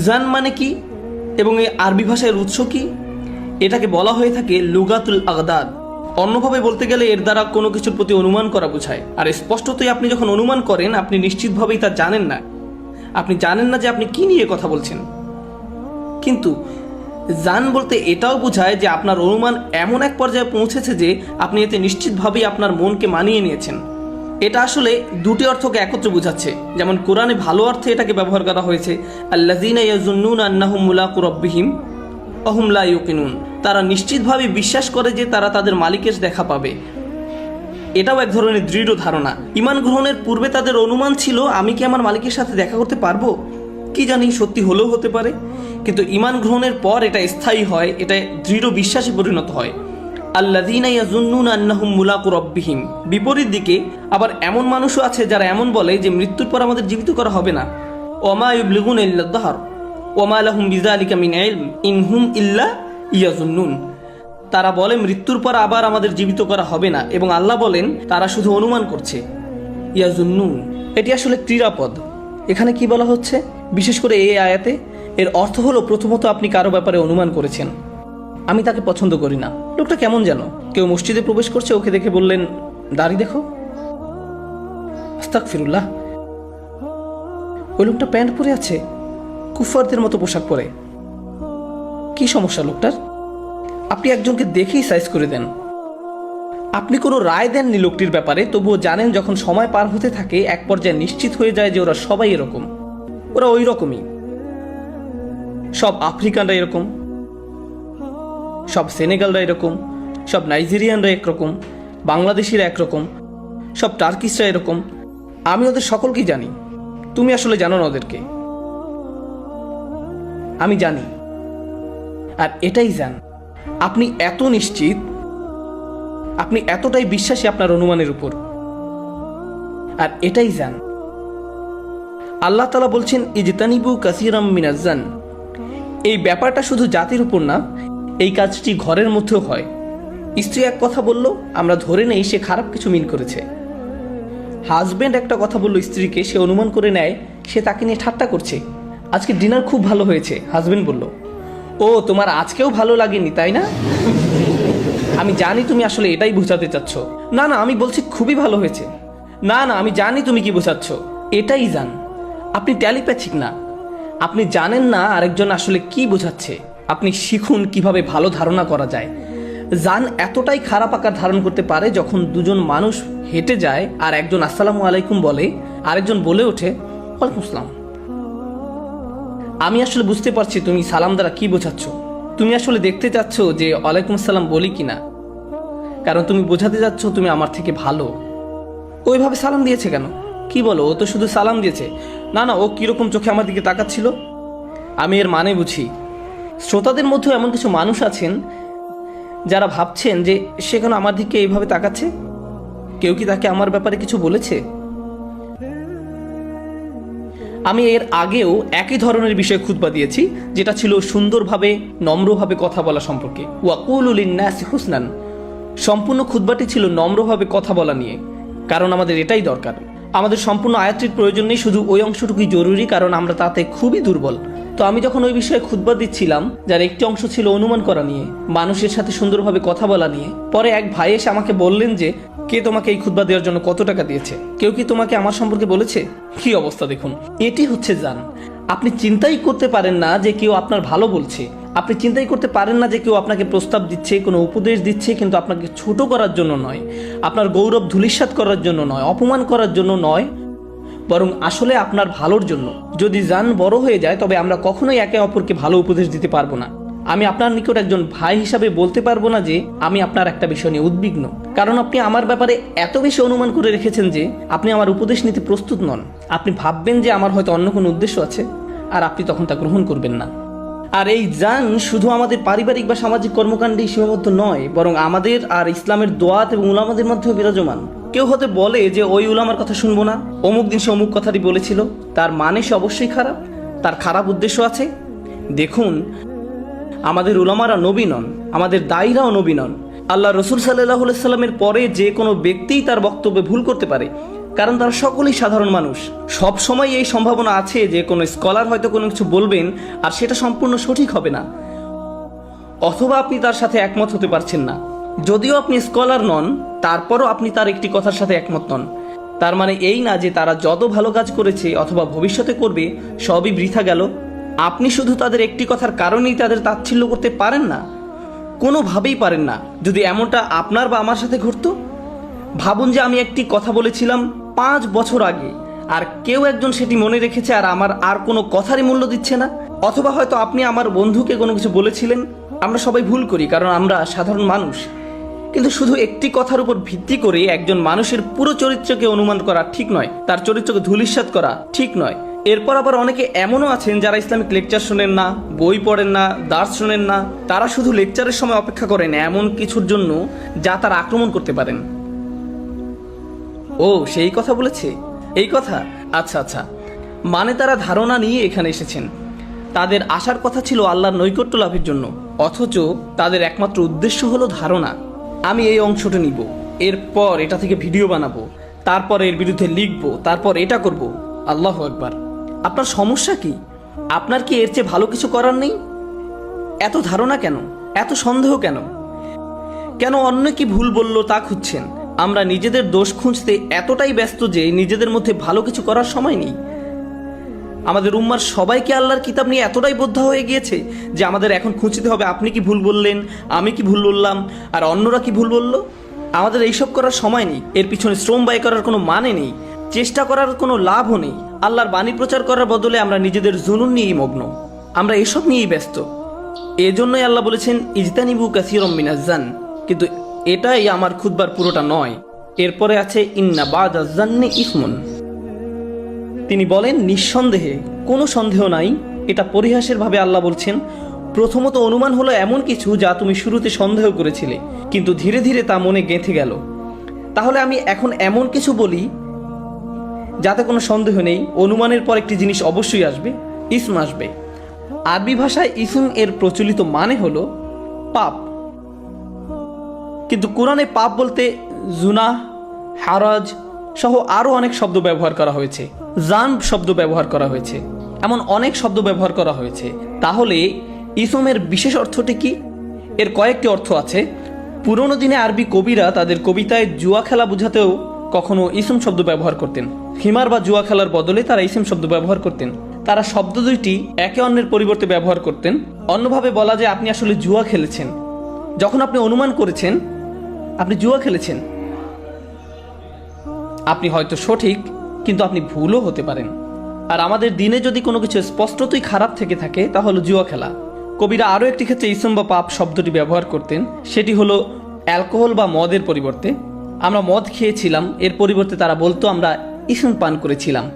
জান মানে কি? এবং এই আরবি ভাষার উৎস কি? এটাকে বলা হয়ে থাকে লুগাতুল আগদাদ। অন্যভাবে বলতে গেলে এর দ্বারা কোনো কিছুর প্রতি অনুমান করা বোঝায়। আর স্পষ্টতই আপনি যখন অনুমান করেন, আপনি নিশ্চিতভাবেই তা জানেন না। আপনি জানেন না যে আপনি কি নিয়ে কথা বলছেন। কিন্তু জান বলতে এটাও বোঝায় যে আপনার অনুমান এমন এক পর্যায়ে পৌঁছেছে যে আপনি এতে নিশ্চিতভাবেই আপনার মনকে মানিয়ে নিয়েছেন। এটা আসলে দুটি অর্থকে একত্রে বোঝাচ্ছে। যেমন কোরআনে ভালো অর্থে এটাকে ব্যবহার করা হয়েছে আল্লাজিনা ইয়াজুন্নুন আন্নাহুম মুলাকু রব্বিহিম, অহুম লা ইউকিনুন। তারা নিশ্চিতভাবে বিশ্বাস করে যে তারা তাদের মালিকের দেখা পাবে। এটাও এক ধরনের দৃঢ় ধারণা। ইমান গ্রহণের পূর্বে তাদের অনুমান ছিল, আমি কি আমার মালিকের সাথে দেখা করতে পারব? কি জানি সত্যি হলেও হতে পারে। কিন্তু ইমান গ্রহণের পর এটা স্থায়ী হয়, এটা দৃঢ় বিশ্বাসে পরিণত হয়। রব্বিহিম। বিপরীত দিকে আবার এমন মানুষও আছে যারা এমন বলে যে মৃত্যুর পর আমাদের জীবিত করা হবে না। মিন ইলম ইনহুম তারা বলে মৃত্যুর পর আবার আমাদের জীবিত করা হবে না এবং আল্লাহ বলেন, তারা শুধু অনুমান করছে। ইয়াজুন্নুন এটি আসলে ক্রীড়াপদ। এখানে কি বলা হচ্ছে? বিশেষ করে এই আয়াতে। এর অর্থ হলো প্রথমত আপনি কারও ব্যাপারে অনুমান করেছেন। আমি তাকে পছন্দ করি না। লোকটা কেমন যেন? কেউ মসজিদে প্রবেশ করছে, ওকে দেখে বললেন, দাড়ি দেখো। ফিরুল্লাহ ওই লোকটা প্যান্ট পরে আছে কুফারদের মতো পোশাক পরে। কি সমস্যা লোকটার? আপনি একজনকে দেখেই সাইজ করে দেন। আপনি কোনো রায় দেননি লোকটির ব্যাপারে, তবুও জানেন যখন সময় পার হতে থাকে, এক পর্যায়ে নিশ্চিত হয়ে যায় যে ওরা সবাই এরকম। ওরা ওই রকমই। সব আফ্রিকানরা এরকম। সব সেনেগালরা এরকম, সব নাইজেরিয়ানরা একরকম, বাংলাদেশিরা একরকম, সব টার্কিশরা এরকম। আমি ওদের সকলকেই জানি। তুমি আসলে জানো না ওদেরকে। আমি জানি। আর এটাই জান, আপনি এত নিশ্চিত, আপনি এতটাই বিশ্বাসী আপনার অনুমানের উপর। আর এটাই জান, আল্লাহ তালা বলছেন, ইজতানিবু কাসিরাম মিনাজান এই ব্যাপারটা শুধু জাতির উপর না এই কাজটি ঘরের মধ্যেও হয়। স্ত্রী এক কথা বলল, আমরা ধরে নেই সে খারাপ কিছু মিন করেছে। হাজবেন্ড একটা কথা বলল স্ত্রীকে, সে অনুমান করে নেয়, সে তাকে নিয়ে ঠাট্টা করছে। আজকে ডিনার খুব ভালো হয়েছে হাজবেন্ড বলল। ও, তোমার আজকেও ভালো লাগেনি, তাই না? আমি জানি তুমি আসলে এটাই বোঝাতে চাচ্ছ। না না, আমি বলছি খুবই ভালো হয়েছে। না না, আমি জানি তুমি কি বোঝাচ্ছ। এটাই জান। আপনি ট্যালিপ্যাথিক না। আপনি জানেন না আরেকজন আসলে কি বোঝাচ্ছে। আপনি শিখুন কীভাবে ভালো ধারণা করা যায়। যান এতটাই খারাপ আকার ধারণ করতে পারে যখন দুজন মানুষ হেঁটে যায় আর একজন আসসালামু আলাইকুম বলে, আরেকজন বলে ওঠে, ওয়ালাইকুম আসসালাম। আমি আসলে বুঝতে পারছি তুমি সালাম দ্বারা কি বোঝাচ্ছ। তুমি আসলে দেখতে চাচ্ছ যে ওয়ালাইকুম আসসালাম বলি কি না কারণ তুমি বোঝাতে যাচ্ছ তুমি আমার থেকে ভালো। ওইভাবে সালাম দিয়েছে কেন? কি বলো, ও তো শুধু সালাম দিয়েছে। না না, ও কীরকম চোখে আমার দিকে তাকাচ্ছিল? আমি এর মানে বুঝি। শ্রোতাদের মধ্যেও এমন কিছু মানুষ আছেন যারা ভাবছেন যে সে কেন আমার দিকে এইভাবে তাকাচ্ছে? কেউ কি তাকে আমার ব্যাপারে কিছু বলেছে? আমি এর আগেও একই ধরনের বিষয়ে খুতবা দিয়েছি, যেটা ছিল সুন্দরভাবে, নম্রভাবে কথা বলা সম্পর্কে। হুসনান। সম্পূর্ণ খুতবাটি ছিল নম্রভাবে কথা বলা নিয়ে, কারণ আমাদের এটাই দরকার। আমাদের সম্পূর্ণ আয়াত্রিক প্রয়োজন নেই, শুধু ওই অংশটুকুই জরুরি, কারণ আমরা তাতে খুবই দুর্বল। তো আমি যখন ওই বিষয়ে খুতবা দিচ্ছিলাম, যার একটি অংশ ছিল অনুমান করা নিয়ে, মানুষের সাথে সুন্দরভাবে কথা বলা নিয়ে, পরে এক ভাই এসে আমাকে বললেন যে, কে তোমাকে এই খুতবা দেওয়ার জন্য কত টাকা দিয়েছে? কেউ কি তোমাকে আমার সম্পর্কে বলেছে? কি অবস্থা দেখুন। এটি হচ্ছে যান আপনি চিন্তাই করতে পারেন না যে কেউ আপনার ভালো বলছে। আপনি চিন্তাই করতে পারেন না যে কেউ আপনাকে প্রস্তাব দিচ্ছে, কোনো উপদেশ দিচ্ছে, কিন্তু আপনাকে ছোট করার জন্য নয়। আপনার গৌরব ধূলিসাৎ করার জন্য নয়, অপমান করার জন্য নয় বরং আসলে আপনার ভালোর জন্য। যদি যান বড় হয়ে যায়, তবে আমরা কখনোই একে অপরকে ভালো উপদেশ দিতে পারব না। আমি আপনার নিকট একজন ভাই হিসাবে বলতে পারব না যে, আমি আপনার একটা বিষয় নিয়ে উদ্বিগ্ন। কারণ আপনি আমার ব্যাপারে এত বেশি অনুমান করে রেখেছেন যে, আপনি আমার উপদেশ নিতে প্রস্তুত নন। আপনি ভাববেন যে আমার হয়তো অন্য কোনো উদ্দেশ্য আছে, আর আপনি তখন তা গ্রহণ করবেন না। আর এই জান শুধু আমাদের পারিবারিক বা সামাজিক কর্মকাণ্ডেই সীমাবদ্ধ নয়, বরং আমাদের আর ইসলামের দোয়াত এবং উলামাদের মধ্যেও বিরাজমান। কেউ হতে বলে যে, ওই উলামার কথা শুনব না। অমুক দিন সে অমুক কথাটি বলেছিল। তার মানে সে অবশ্যই খারাপ, তার খারাপ উদ্দেশ্য আছে। দেখুন, আমাদের উলামারা নবী নন, আমাদের দায়ীরাও নবী নন। আল্লাহ রসুল সাল্লাহ সাল্লামের পরে যে কোনো ব্যক্তিই তার বক্তব্যে ভুল করতে পারে। কারণ তারা সকলেই সাধারণ মানুষ। সব সময় এই সম্ভাবনা আছে যে কোনো স্কলার হয়তো কোনো কিছু বলবেন আর সেটা সম্পূর্ণ সঠিক হবে না। অথবা আপনি তার সাথে একমত হতে পারছেন না। যদিও আপনি স্কলার নন, তারপরও আপনি তার একটি কথার সাথে একমত নন। তার মানে এই না যে তারা যত ভালো কাজ করেছে অথবা ভবিষ্যতে করবে, সবই বৃথা গেল। আপনি শুধু তাদের একটি কথার কারণেই তাদের তাচ্ছিল্য করতে পারেন না। কোনোভাবেই পারেন না। যদি এমনটা আপনার বা আমার সাথে ঘটতো? ভাবুন যে আমি একটি কথা বলেছিলাম পাঁচ বছর আগে। আর কেউ একজন সেটি মনে রেখেছে আর আমার আর কোনো কথারই মূল্য দিচ্ছে না। অথবা হয়তো আপনি আমার বন্ধুকে কোনো কিছু বলেছিলেন। আমরা সবাই ভুল করি, কারণ আমরা সাধারণ মানুষ। কিন্তু শুধু একটি কথার উপর ভিত্তি করে একজন মানুষের পুরো চরিত্রকে অনুমান করা ঠিক নয়, তার চরিত্রকে ধূলিসাৎ করা ঠিক নয়। এরপর আবার অনেকে এমনও আছেন যারা ইসলামিক লেকচার শোনেন না, বই পড়েন না, দার্স শোনেন না। তারা শুধু লেকচারের সময় অপেক্ষা করেন এমন কিছুর জন্য যা তারা আক্রমণ করতে পারেন। ও, সেই কথা বলেছে? এই কথা? আচ্ছা আচ্ছা। মানে তারা ধারণা নিয়ে এখানে এসেছেন। তাদের আসার কথা ছিল আল্লাহর নৈকট্য লাভের জন্য। অথচ তাদের একমাত্র উদ্দেশ্য হলো ধারণা। আমি এই অংশটা নিব। এরপর এটা থেকে ভিডিও বানাবো। তারপর এর বিরুদ্ধে লিখব। তারপর এটা করব। আল্লাহ একবার আপনার সমস্যা কি? আপনার কি এর চেয়ে ভালো কিছু করার নেই? এত ধারণা কেন? এত সন্দেহ কেন? কেন অন্য কি ভুল বলল তা খুঁজছেন? আমরা নিজেদের দোষ খুঁজতে এতটাই ব্যস্ত যে নিজেদের মধ্যে ভালো কিছু করার সময় নেই। আমাদের উম্মার সবাইকে আল্লাহর কিতাব নিয়ে এতটাই বোদ্ধা হয়ে গিয়েছে যে আমাদের এখন খুঁজতে হবে, আপনি কি ভুল বললেন, আমি কি ভুল বললাম, আর অন্যরা কি ভুল বলল? আমাদের এইসব করার সময় নেই। এর পিছনে শ্রম ব্যয় করার কোনো মানে নেই, চেষ্টা করার কোনো লাভও নেই। আল্লাহর বাণী প্রচার করার বদলে আমরা নিজেদের জুনুন নিয়েই মগ্ন। আমরা এসব নিয়েই ব্যস্ত। এজন্যই আল্লাহ বলেছেন, ইজতানিবু কাসিরম মিনাজান কিন্তু এটাই আমার খুদবার পুরোটা নয়। এরপরে আছে, ইন্না বাদ ইসমুন। তিনি বলেন, নিঃসন্দেহে, কোনো সন্দেহ নাই। এটা পরিহাসের ভাবে আল্লাহ বলছেন, প্রথমত অনুমান হলো এমন কিছু যা তুমি শুরুতে সন্দেহ করেছিলে, কিন্তু ধীরে ধীরে তা মনে গেঁথে গেল। তাহলে আমি এখন এমন কিছু বলি, যাতে কোনো সন্দেহ নেই। অনুমানের পর একটি জিনিস অবশ্যই আসবে, ইসম আসবে। আরবি ভাষায় ইসম এর প্রচলিত মানে হলো পাপ। কিন্তু কোরআনে পাপ বলতে জুনা হারাজ সহ আরও অনেক শব্দ ব্যবহার করা হয়েছে। জান শব্দ ব্যবহার করা হয়েছে। এমন অনেক শব্দ ব্যবহার করা হয়েছে। তাহলে ইসমের বিশেষ অর্থটি কি? এর কয়েকটি অর্থ আছে। পুরনো দিনে আরবি কবিরা তাদের কবিতায় জুয়া খেলা বোঝাতেও কখনো ইসম শব্দ ব্যবহার করতেন। হিমার বা জুয়া খেলার বদলে তারা ইসম শব্দ ব্যবহার করতেন। তারা শব্দ দুইটি একে অন্যের পরিবর্তে ব্যবহার করতেন। অন্যভাবে বলা যায় আপনি আসলে জুয়া খেলেছেন। যখন আপনি অনুমান করেছেন আপনি জুয়া খেলেছেন। আপনি হয়তো সঠিক, কিন্তু আপনি ভুলও হতে পারেন। আর আমাদের দিনে যদি কোনো কিছু স্পষ্টতই খারাপ থেকে থাকে, তাহলে জুয়া খেলা। কবিরা আরও একটি ক্ষেত্রে ইসম বা পাপ শব্দটি ব্যবহার করতেন। সেটি হলো অ্যালকোহল বা মদের পরিবর্তে। আমরা মদ খেয়েছিলাম, এর পরিবর্তে তারা বলতো আমরা ইসম পান করেছিলাম।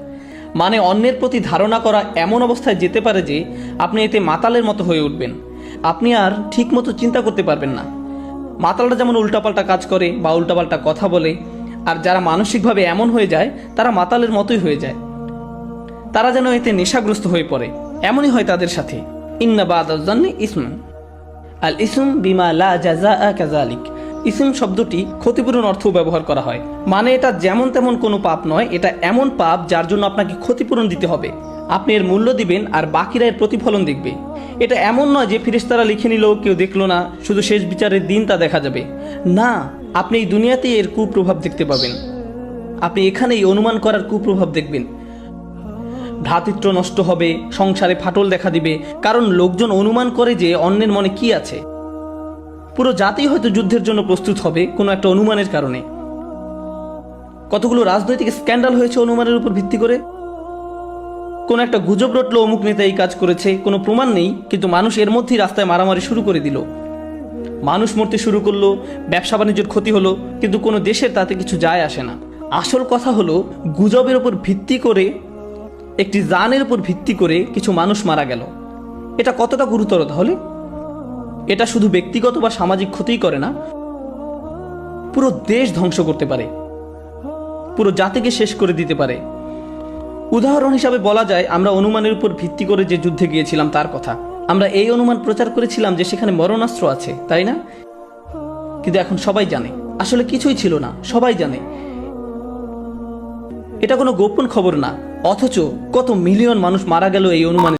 মানে অন্যের প্রতি ধারণা করা এমন অবস্থায় যেতে পারে যে আপনি এতে মাতালের মতো হয়ে উঠবেন। আপনি আর ঠিকমতো চিন্তা করতে পারবেন না। মাতালরা যেমন উল্টাপাল্টা কাজ করে বা উল্টাপাল্টা কথা বলে, আর যারা মানসিকভাবে এমন হয়ে যায়, তারা মাতালের মতোই হয়ে যায়। তারা যেন এতে নেশাগ্রস্ত হয়ে পড়ে, এমনই হয় তাদের সাথে। ইন্না বাদাজ্জান্নে ইসম। আল ইসম বিমা লা জাজা কাজালিক ইসম শব্দটি ক্ষতিপূরণ অর্থ ব্যবহার করা হয়। মানে এটা যেমন তেমন কোনো পাপ নয়, এটা এমন পাপ যার জন্য আপনাকে ক্ষতিপূরণ দিতে হবে। আপনি এর মূল্য দিবেন আর বাকিরা এর প্রতিফলন দেখবে। এটা এমন নয় যে ফিরেশতারা লিখে নিল কেউ দেখল না, শুধু শেষ বিচারের দিন তা দেখা যাবে। না, আপনি এই দুনিয়াতেই এর কুপ্রভাব দেখতে পাবেন। আপনি এখানেই অনুমান করার কুপ্রভাব দেখবেন। ভ্রাতৃত্ব নষ্ট হবে, সংসারে ফাটল দেখা দিবে, কারণ লোকজন অনুমান করে যে অন্যের মনে কি আছে। পুরো জাতি হয়তো যুদ্ধের জন্য প্রস্তুত হবে, কোনো একটা অনুমানের কারণে। কতগুলো রাজনৈতিক স্ক্যান্ডাল হয়েছে অনুমানের উপর ভিত্তি করে? কোনো একটা গুজব রটলো অমুক নেতা এই কাজ করেছে, কোনো প্রমাণ নেই, কিন্তু মানুষ এর মধ্যেই রাস্তায় মারামারি শুরু করে দিল। মানুষ মরতে শুরু করল, ব্যবসা বাণিজ্যের ক্ষতি হলো, কিন্তু কোনো দেশের তাতে কিছু যায় আসে না। আসল কথা হলো, গুজবের উপর ভিত্তি করে, একটি জানের উপর ভিত্তি করে কিছু মানুষ মারা গেল। এটা কতটা গুরুতর তাহলে? এটা শুধু ব্যক্তিগত বা সামাজিক ক্ষতিই করে না, পুরো দেশ ধ্বংস করতে পারে, পুরো জাতিকে শেষ করে দিতে পারে। উদাহরণ হিসাবে বলা যায়, আমরা অনুমানের উপর ভিত্তি করে যে যুদ্ধে গিয়েছিলাম তার কথা। আমরা এই অনুমান প্রচার করেছিলাম যে সেখানে মরণাস্ত্র আছে, তাই না? কিন্তু এখন সবাই জানে। আসলে কিছুই ছিল না, সবাই জানে। এটা কোনো গোপন খবর না, অথচ কত মিলিয়ন মানুষ মারা গেল এই অনুমানের